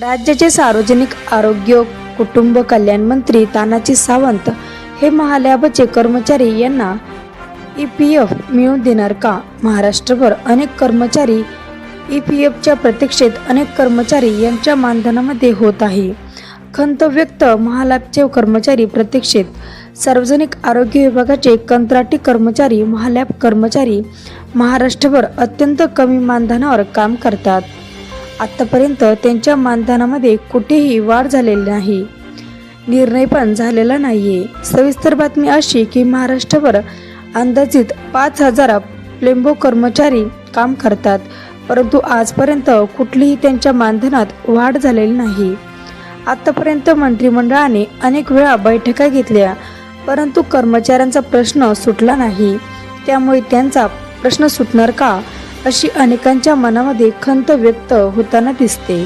राज्याचे सार्वजनिक आरोग्य कुटुंब कल्याण मंत्री तानाजी सावंत हे महालॅबचे कर्मचारी यांना ई पी एफ मिळवून देणार का? महाराष्ट्रभर अनेक कर्मचारी ई पी एफच्या प्रतीक्षेत अनेक कर्मचारी यांच्या मानधनामध्ये होत आहे. खंत व्यक्त महालॅबचे कर्मचारी प्रतीक्षेत सार्वजनिक आरोग्य विभागाचे कंत्राटी कर्मचारी महालॅब कर्मचारी महाराष्ट्रभर अत्यंत कमी मानधनावर काम करतात. आत्तापर्यंत त्यांच्या मानधनामध्ये कुठेही वाढ झालेली नाही. निर्णय पण झालेला नाहीये. सविस्तर बातमी अशी की महाराष्ट्रभर अंदाजित पाच हजार प्लेंबो कर्मचारी काम करतात परंतु आजपर्यंत कुठलीही त्यांच्या मानधनात वाढ झालेली नाही. आतापर्यंत मंत्रिमंडळाने अनेक वेळा बैठका घेतल्या परंतु कर्मचाऱ्यांचा प्रश्न सुटला नाही. त्यामुळे त्यांचा प्रश्न सुटणार का? अशी अनेकांच्या मनामध्ये खंत व्यक्त होताना दिसते.